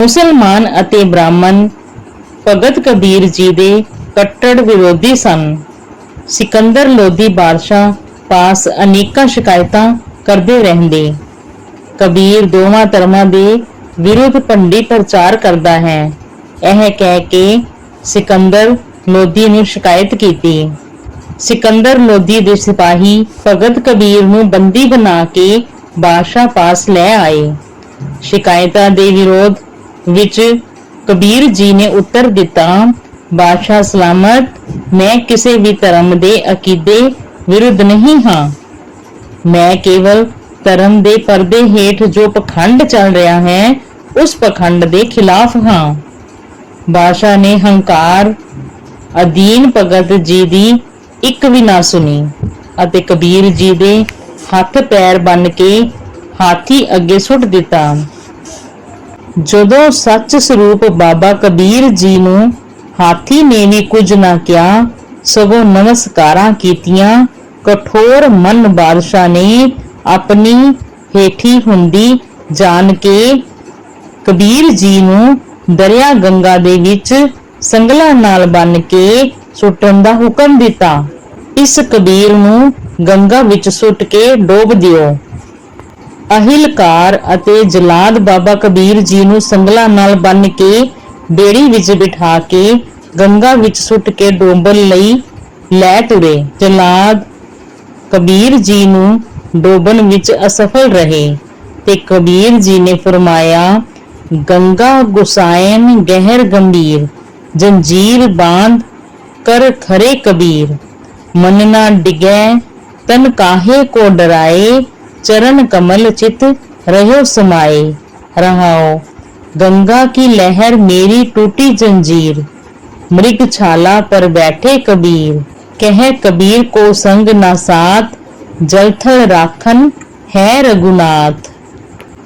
ਮੁਸਲਮਾਨ ਅਤੇ ਬ੍ਰਾਹਮਣ ਭਗਤ ਕਬੀਰ ਜੀ ਦੇ ਕੱਟੜ ਵਿਰੋਧੀ ਸਨ। ਸਿਕੰਦਰ ਲੋਧੀ ਬਾਦਸ਼ਾਹ ਪਾਸ ਅਨੇਕਾਂ ਸ਼ਿਕਾਇਤਾਂ ਕਰਦੇ ਰਹਿੰਦੇ। ਕਬੀਰ ਦੋਵਾਂ ਧਰਮਾਂ ਦੇ ਵਿਰੁੱਧ ਭੰਡੀ ਪ੍ਰਚਾਰ ਕਰਦਾ ਹੈ। ਇਹ ਕਹਿ ਕੇ ਸਿਕੰਦਰ ਲੋਧੀ ਨੂੰ ਸ਼ਿਕਾਇਤ ਕੀਤੀ। ਸਿਕੰਦਰ ਲੋਧੀ ਦੇ ਸਿਪਾਹੀ ਭਗਤ ਕਬੀਰ ਨੂੰ ਬੰਦੀ ਬਣਾ ਕੇ ਬਾਦਸ਼ਾਹ ਪਾਸ ਲੈ ਆਏ। ਸ਼ਿਕਾਇਤਾਂ ਦੇ ਵਿਰੋਧ ਵਿੱਚ ਕਬੀਰ ਜੀ ਨੇ ਉੱਤਰ ਦਿੱਤਾ, ਬਾਦਸ਼ਾਹ ਸਲਾਮਤ, ਮੈਂ ਕਿਸੇ ਵੀ ਧਰਮ ਦੇ ਅਕੀਦੇ ਵਿਰੁੱਧ ਨਹੀਂ ਹਾਂ। ਮੈਂ ਕੇਵਲ ਧਰਮ ਦੇ ਪਰਦੇ ਹੇਠ ਜੋ ਪਖੰਡ ਚੱਲ ਰਿਹਾ ਹੈ, ਉਸ ਪਖੰਡ ਦੇ ਖਿਲਾਫ ਹਾਂ। ਬਾਦਸ਼ਾਹ ਨੇ ਹੰਕਾਰ ਅਧੀਨ ਭਗਤ ਜੀ ਦੀ ਇੱਕ ਵੀ ਨਾ ਸੁਣੀ ਅਤੇ ਕਬੀਰ ਜੀ ਦੇ ਹੱਥ ਪੈਰ ਬੰਨ ਕੇ ਹਾਥੀ ਅੱਗੇ ਸੁੱਟ ਦਿੱਤਾ। ਜਦੋਂ ਸੱਚ ਸਰੂਪ ਬਾਬਾ ਕਬੀਰ ਜੀ ਨੂੰ ਹਾਥੀ ਨੇ ਵੀ ਕੁਝ ਨਾ ਕਿਹਾ, ਸਗੋਂ ਨਮਸਕਾਰਾਂ ਕੀਤੀਆਂ, ਕਠੋਰ ਮਨ ਬਾਦਸ਼ਾਹ ਨੇ ਆਪਣੀ ਹੇਠੀ ਹੁੰਦੀ ਜਾਣ ਕੇ ਕਬੀਰ ਜੀ ਨੂੰ ਦਰਿਆ ਗੰਗਾ ਦੇ ਵਿੱਚ ਸੰਗਲਾਂ ਨਾਲ ਬੰਨ ਕੇ ਸੁੱਟਣ ਦਾ ਹੁਕਮ ਦਿੱਤਾ। ਇਸ ਕਬੀਰ ਨੂੰ ਗੰਗਾ ਵਿੱਚ ਸੁੱਟ ਕੇ ਡੋਬ ਦਿਓ। ਅਹਿਲਕਾਰ ਅਤੇ ਜਲਾਦ ਬਾਬਾ ਕਬੀਰ ਜੀ ਨੂੰ ਸੰਗਲਾ ਨਾਲ ਬੰਨ ਕੇ ਬੇੜੀ ਵਿੱਚ ਬਿਠਾ ਕੇ ਗੰਗਾ ਵਿੱਚ ਸੁੱਟ ਕੇ ਡੋਬਣ ਲਈ ਲੈ ਤੁਰੇ। ਜਲਾਦ ਕਬੀਰ ਜੀ ਨੂੰ ਡੋਬਣ ਵਿੱਚ ਅਸਫਲ ਰਹੇ ਤੇ ਕਬੀਰ ਜੀ ਨੇ ਫਰਮਾਇਆ, ਗੰਗਾ ਗੁਸਾਇਨ ਗਹਿਰ ਗੰਭੀਰ, ਜੰਜੀਰ ਬਾਂਧ ਕਰ ਖਰੇ ਕਬੀਰ, ਮਨ ਨਾ ਡਿਗੈ ਤਨ ਕਾਹੇ ਕੋ ਡਰਾਏ चरण कमल चित रहो समाए रहाओ गंगा की लहर मेरी टूटी जंजीर मृग छाला पर बैठे कबीर कह कबीर को संग ना साथ जलथल राखन है रघुनाथ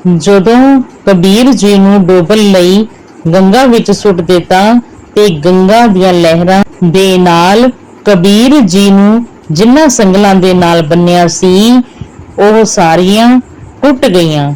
ਜਦੋਂ ਕਬੀਰ ਜੀ ਨੂੰ ਡੋਬਣ ਲਈ ਗੰਗਾ ਵਿੱਚ ਸੁੱਟ ਦਿੱਤਾ ਤੇ ਗੰਗਾ ਦੀਆਂ ਲਹਿਰਾਂ ਦੇ ਨਾਲ ਕਬੀਰ ਜੀ ਨੂੰ ਜਿਨ੍ਹਾਂ ਸੰਗਲਾਂ ਦੇ ਨਾਲ ਬੰਨਿਆ ਸੀ ਉਹ ਸਾਰੀਆਂ ਟੁੱਟ ਗਈਆਂ।